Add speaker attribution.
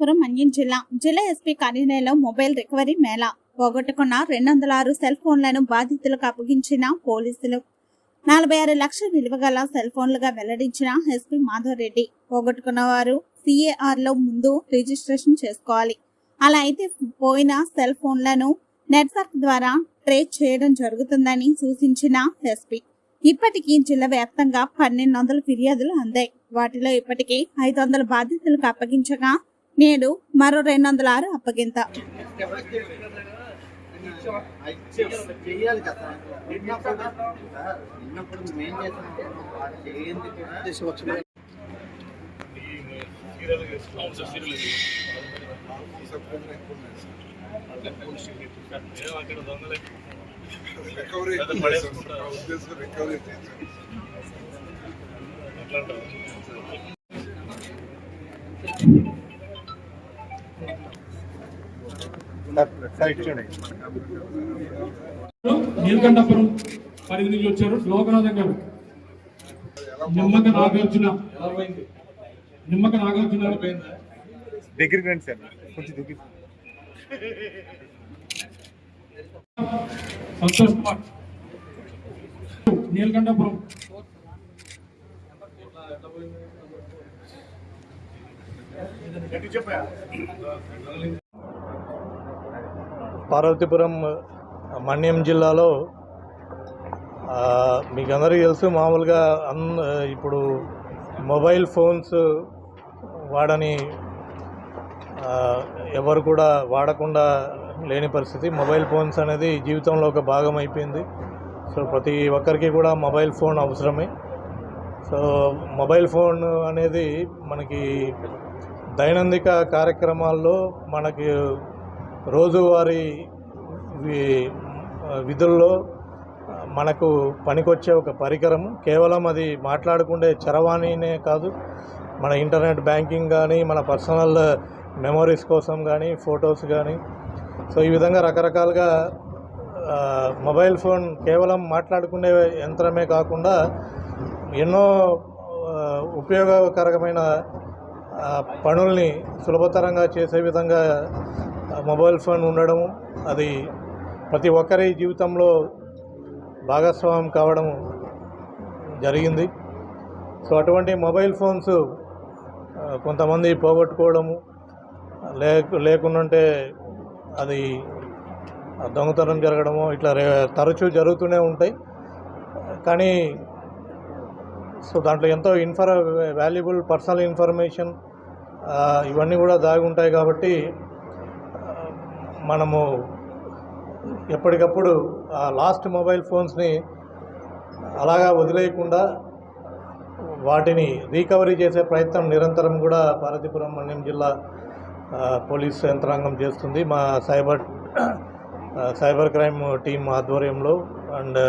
Speaker 1: అనంతపురం మన్యం జిల్లా. జిల్లా ఎస్పీ కార్యాలయంలో మొబైల్ రికవరీ మేళా పోగొట్టుకున్న రెండు వందల ఆరు సెల్ ఫోన్లను బాధితులకు అప్పగించిన పోలీసులు. నలభై ఆరు లక్షల విలువ గల సెల్ ఫోన్లుగా వెల్లడించిన ఎస్పీ మాధవ్ రెడ్డి పోగొట్టుకున్న వారు సిఏఆర్లో ముందు రిజిస్ట్రేషన్ చేసుకోవాలి. అలా అయితే పోయిన సెల్ ఫోన్లను నెట్వర్క్ ద్వారా ట్రేస్ చేయడం జరుగుతుందని సూచించిన ఎస్పీ. ఇప్పటికీ జిల్లా వ్యాప్తంగా పన్నెండు వందల ఫిర్యాదులు అందాయి. వాటిలో ఇప్పటికీ ఐదు వందల బాధితులకు అప్పగించగా నేడు మరో రెండు వందల ఆరు అప్పగింత.
Speaker 2: రికవరీ కదా విన్నప్పుడు
Speaker 3: నీలకంఠపురం పరిధి నుంచి వచ్చారు. లోకనాథం గారు నిమ్మక నాగార్జున. నిమ్మక నాగార్జున.
Speaker 4: దగ్గరికి రండి సార్. కొంచెం దగ్గర
Speaker 3: సంతోష్ కుమార్. నీలకంఠపురం.
Speaker 5: పార్వతీపురం మన్యం జిల్లాలో మీకు అందరికీ తెలుసు మామూలుగా అన్ ఇప్పుడు మొబైల్ ఫోన్స్ వాడని ఎవరు కూడా వాడకుండా లేని పరిస్థితి. మొబైల్ ఫోన్స్ అనేది జీవితంలో ఒక భాగం అయిపోయింది. సో ప్రతి ఒక్కరికి కూడా మొబైల్ ఫోన్ అవసరమే. సో మొబైల్ ఫోన్ అనేది మనకి దైనందిక కార్యక్రమాల్లో మనకి రోజువారీ విధుల్లో మనకు పనికొచ్చే ఒక పరికరం. కేవలం అది మాట్లాడుకునే చరవాణినే కాదు మన ఇంటర్నెట్ బ్యాంకింగ్ కానీ మన పర్సనల్ మెమొరీస్ కోసం కానీ ఫొటోస్ కానీ సో ఈ విధంగా రకరకాలుగా మొబైల్ ఫోన్ కేవలం మాట్లాడుకునే యంత్రమే కాకుండా ఎన్నో ఉపయోగకరమైన పనుల్ని సులభతరంగా చేసే విధంగా మొబైల్ ఫోన్ ఉండడం అది ప్రతి ఒక్కరి జీవితంలో భాగస్వామ్యం కావడం జరిగింది. సో అటువంటి మొబైల్ ఫోన్స్ కొంతమంది పోగొట్టుకోవడము లేక లేకుంటే అది దొంగతనం జరగడము ఇట్లా తరచూ జరుగుతూనే ఉంటాయి. కానీ సో దాంట్లో ఎంతో ఇన్ఫర్ వాల్యుబుల్ పర్సనల్ ఇన్ఫర్మేషన్ ఇవన్నీ కూడా దాగి ఉంటాయి కాబట్టి మనము ఎప్పటికప్పుడు ఆ లాస్ట్ మొబైల్ ఫోన్స్ని అలాగా వదిలేయకుండా వాటిని రీకవరీ చేసే ప్రయత్నం నిరంతరం కూడా పార్వతీపురం మన్యం జిల్లా పోలీస్ యంత్రాంగం చేస్తుంది. మా సైబర్ సైబర్ క్రైమ్ టీం ఆధ్వర్యంలో అండ్